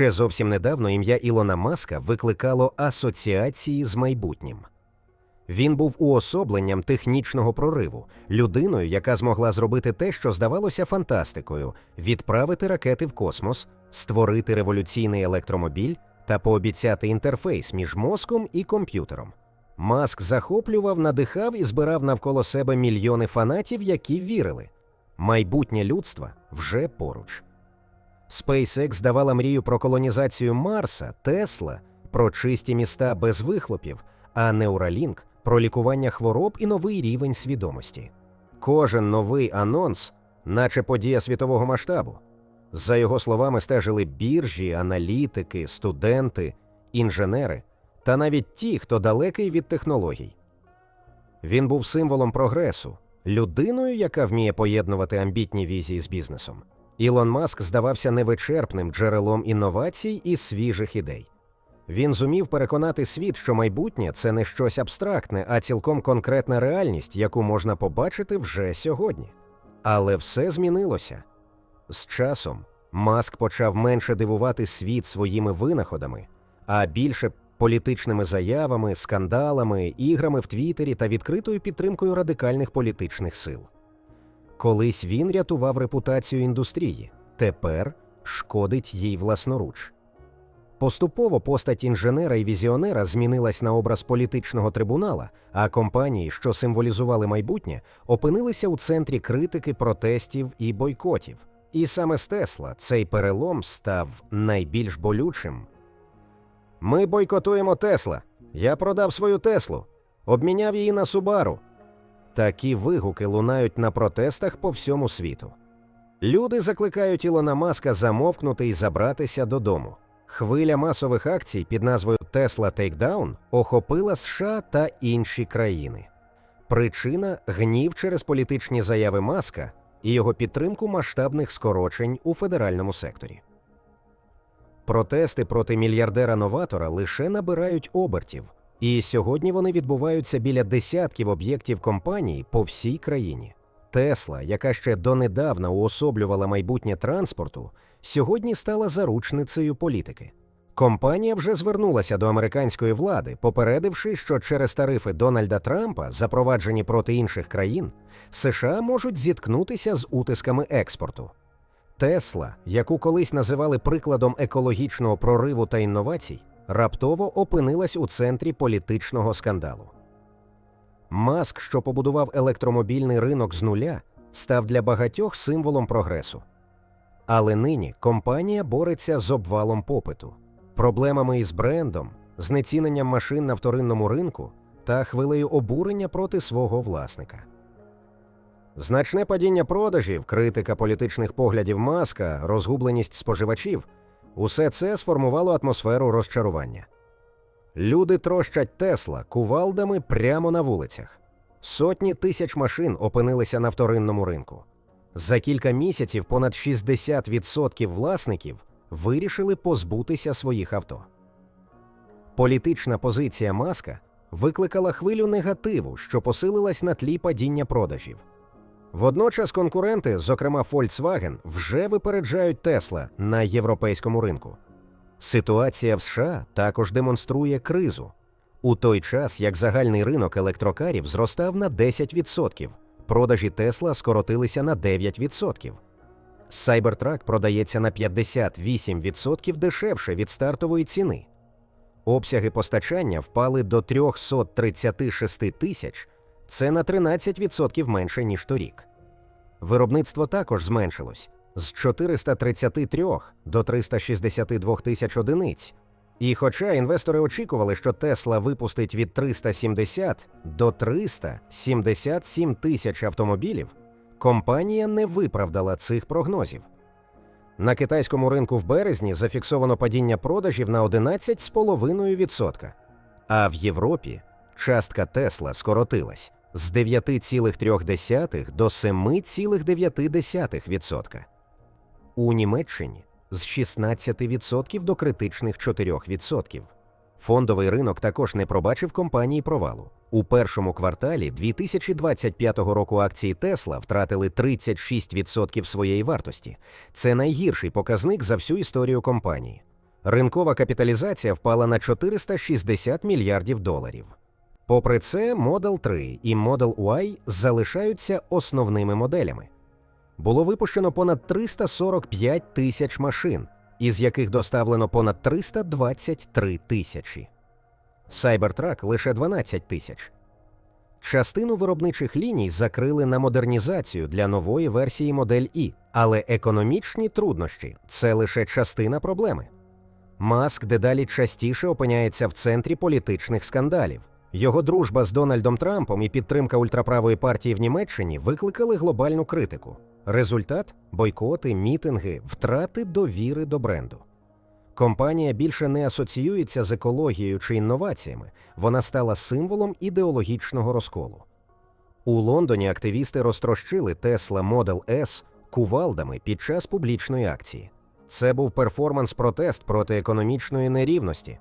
Ще зовсім недавно ім'я Ілона Маска викликало асоціації з майбутнім. Він був уособленням технічного прориву, людиною, яка змогла зробити те, що здавалося фантастикою: відправити ракети в космос, створити революційний електромобіль та пообіцяти інтерфейс між мозком і комп'ютером. Маск захоплював, надихав і збирав навколо себе мільйони фанатів, які вірили. Майбутнє людства вже поруч. SpaceX давала мрію про колонізацію Марса, Тесла, про чисті міста без вихлопів, а Neuralink – про лікування хвороб і новий рівень свідомості. Кожен новий анонс, наче подія світового масштабу. За його словами, стежили біржі, аналітики, студенти, інженери та навіть ті, хто далекий від технологій. Він був символом прогресу, людиною, яка вміє поєднувати амбітні візії з бізнесом. Ілон Маск здавався невичерпним джерелом інновацій і свіжих ідей. Він зумів переконати світ, що майбутнє це не щось абстрактне, а цілком конкретна реальність, яку можна побачити вже сьогодні. Але все змінилося. З часом Маск почав менше дивувати світ своїми винаходами, а більше політичними заявами, скандалами, іграми в Твіттері та відкритою підтримкою радикальних політичних сил. Колись він рятував репутацію індустрії, тепер шкодить їй власноруч. Поступово постать інженера і візіонера змінилась на образ політичного трибунала, а компанії, що символізували майбутнє, опинилися у центрі критики, протестів і бойкотів. І саме з Тесла цей перелом став найбільш болючим. Ми бойкотуємо Тесла. Я продав свою Теслу, обміняв її на Субару. Такі вигуки лунають на протестах по всьому світу. Люди закликають Ілона Маска замовкнути і забратися додому. Хвиля масових акцій під назвою Tesla Takedown охопила США та інші країни. Причина гнів через політичні заяви Маска і його підтримку масштабних скорочень у федеральному секторі. Протести проти мільярдера новатора лише набирають обертів, і сьогодні вони відбуваються біля десятків об'єктів компаній по всій країні. Тесла, яка ще донедавна уособлювала майбутнє транспорту, сьогодні стала заручницею політики. Компанія вже звернулася до американської влади, попередивши, що через тарифи Дональда Трампа, запроваджені проти інших країн, США можуть зіткнутися з утисками експорту. Тесла, яку колись називали прикладом екологічного прориву та інновацій, раптово опинилась у центрі політичного скандалу. Маск, що побудував електромобільний ринок з нуля, став для багатьох символом прогресу. Але нині компанія бореться з обвалом попиту, проблемами із брендом, знеціненням машин на вторинному ринку та хвилею обурення проти свого власника. Значне падіння продажів, критика політичних поглядів маска, розгубленість споживачів усе це сформувало атмосферу розчарування. Люди трощать Тесла кувалдами прямо на вулицях. Сотні тисяч машин опинилися на вторинному ринку. За кілька місяців понад 60% власників вирішили позбутися своїх авто. Політична позиція маска викликала хвилю негативу, що посилилась на тлі падіння продажів. Водночас конкуренти, зокрема Volkswagen, вже випереджають Тесла на європейському ринку. Ситуація в США також демонструє кризу. У той час як загальний ринок електрокарів зростав на 10%, продажі Тесла скоротилися на 9%. Cybertruck продається на 58% дешевше від стартової ціни. Обсяги постачання впали до 336 тисяч, це на 13% менше, ніж торік. Виробництво також зменшилось з 433 до 362 тисяч одиниць. І хоча інвестори очікували, що Тесла випустить від 370 до 377 тисяч автомобілів, компанія не виправдала цих прогнозів. На китайському ринку в березні зафіксовано падіння продажів на 11,5%, а в Європі частка Тесла скоротилась з 9,3 до 7,9%. У Німеччині з 16% до критичних 4%. Фондовий ринок також не пробачив компанії провалу. У першому кварталі 2025 року акції Тесла втратили 36% своєї вартості. Це найгірший показник за всю історію компанії. Ринкова капіталізація впала на 460 мільярдів доларів. Попри це, Model 3 і Model Y залишаються основними моделями. Було випущено понад 345 тисяч машин, із яких доставлено понад 323 тисячі. Cybertruck – лише 12 тисяч. Частину виробничих ліній закрили на модернізацію для нової версії модель І, але економічні труднощі це лише частина проблеми. Маск дедалі частіше опиняється в центрі політичних скандалів. Його дружба з Дональдом Трампом і підтримка ультраправої партії в Німеччині викликали глобальну критику. Результат бойкоти, мітинги, втрати довіри до бренду. Компанія більше не асоціюється з екологією чи інноваціями, вона стала символом ідеологічного розколу. У Лондоні активісти розтрощили Tesla Model S кувалдами під час публічної акції. Це був перформанс-протест проти економічної нерівності.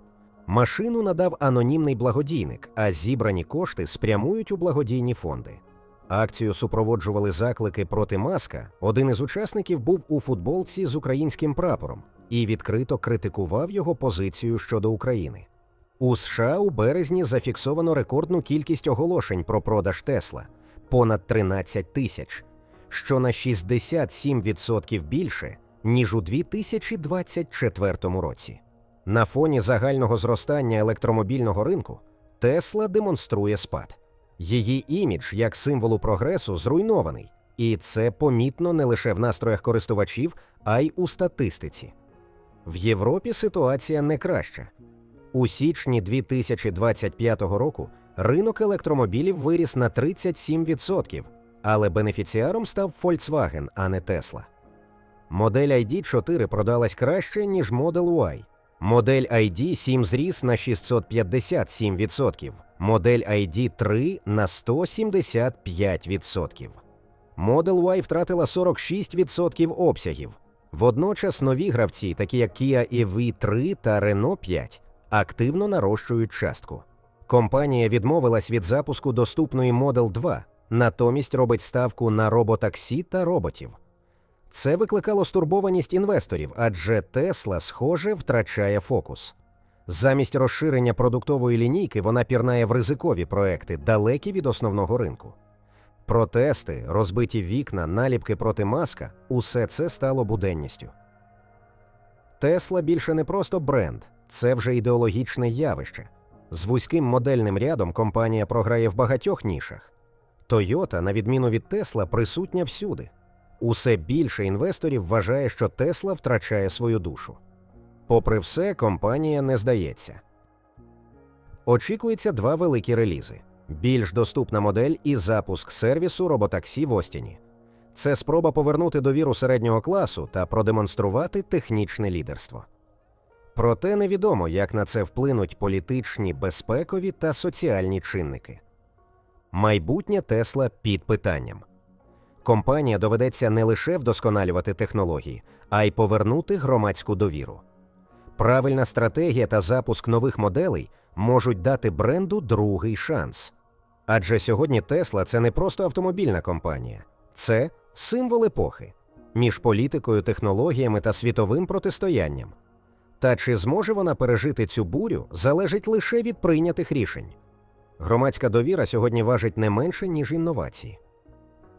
Машину надав анонімний благодійник, а зібрані кошти спрямують у благодійні фонди. Акцію супроводжували заклики проти маска. Один із учасників був у футболці з українським прапором і відкрито критикував його позицію щодо України. У США у березні зафіксовано рекордну кількість оголошень про продаж Тесла понад 13 тисяч, що на 67% більше ніж у 2024 році. На фоні загального зростання електромобільного ринку Тесла демонструє спад. Її імідж як символу прогресу зруйнований, і це помітно не лише в настроях користувачів, а й у статистиці. В Європі ситуація не краща. У січні 2025 року ринок електромобілів виріс на 37%, але бенефіціаром став Volkswagen, а не Tesla. Модель ID4 продалась краще, ніж Model Y. Модель ID 7 зріс на 657%, модель ID 3 на 175%. Model Y втратила 46% обсягів. Водночас нові гравці, такі як Kia EV3 та Renault 5, активно нарощують частку. Компанія відмовилась від запуску доступної Model 2, натомість робить ставку на роботаксі та роботів. Це викликало стурбованість інвесторів, адже Тесла, схоже, втрачає фокус. Замість розширення продуктової лінійки вона пірнає в ризикові проекти, далекі від основного ринку. Протести, розбиті вікна, наліпки проти маска усе це стало буденністю. Тесла більше не просто бренд, це вже ідеологічне явище. З вузьким модельним рядом компанія програє в багатьох нішах. Тойота, на відміну від Тесла, присутня всюди. Усе більше інвесторів вважає, що Тесла втрачає свою душу. Попри все, компанія не здається. Очікується два великі релізи: більш доступна модель і запуск сервісу роботаксі в Остіні. Це спроба повернути довіру середнього класу та продемонструвати технічне лідерство. Проте невідомо, як на це вплинуть політичні, безпекові та соціальні чинники. Майбутнє Тесла під питанням. Компанія доведеться не лише вдосконалювати технології, а й повернути громадську довіру. Правильна стратегія та запуск нових моделей можуть дати бренду другий шанс. Адже сьогодні Тесла це не просто автомобільна компанія, це символ епохи між політикою, технологіями та світовим протистоянням. Та чи зможе вона пережити цю бурю, залежить лише від прийнятих рішень. Громадська довіра сьогодні важить не менше, ніж інновації.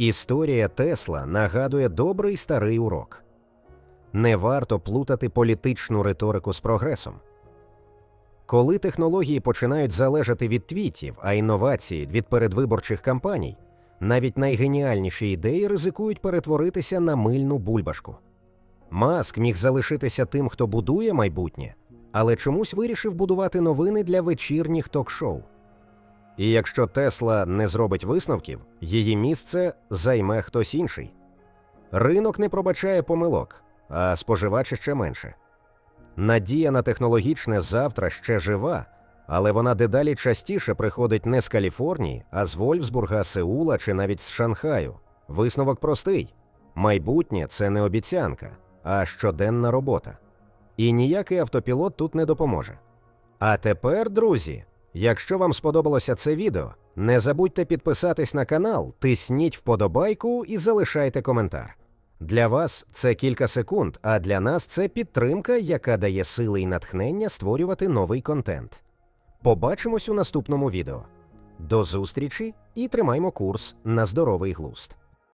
Історія Тесла нагадує добрий старий урок. Не варто плутати політичну риторику з прогресом. Коли технології починають залежати від твітів, а інновації від передвиборчих кампаній, навіть найгеніальніші ідеї ризикують перетворитися на мильну бульбашку. Маск міг залишитися тим, хто будує майбутнє, але чомусь вирішив будувати новини для вечірніх ток-шоу. І якщо Тесла не зробить висновків, її місце займе хтось інший. Ринок не пробачає помилок, а споживач ще менше. Надія на технологічне завтра ще жива, але вона дедалі частіше приходить не з Каліфорнії, а з Вольфсбурга, Сеула чи навіть з Шанхаю. Висновок простий: майбутнє це не обіцянка, а щоденна робота. І ніякий автопілот тут не допоможе. А тепер, друзі, якщо вам сподобалося це відео, не забудьте підписатись на канал, тисніть вподобайку і залишайте коментар. Для вас це кілька секунд, а для нас це підтримка, яка дає сили і натхнення створювати новий контент. Побачимось у наступному відео. До зустрічі і тримаймо курс на здоровий глузд.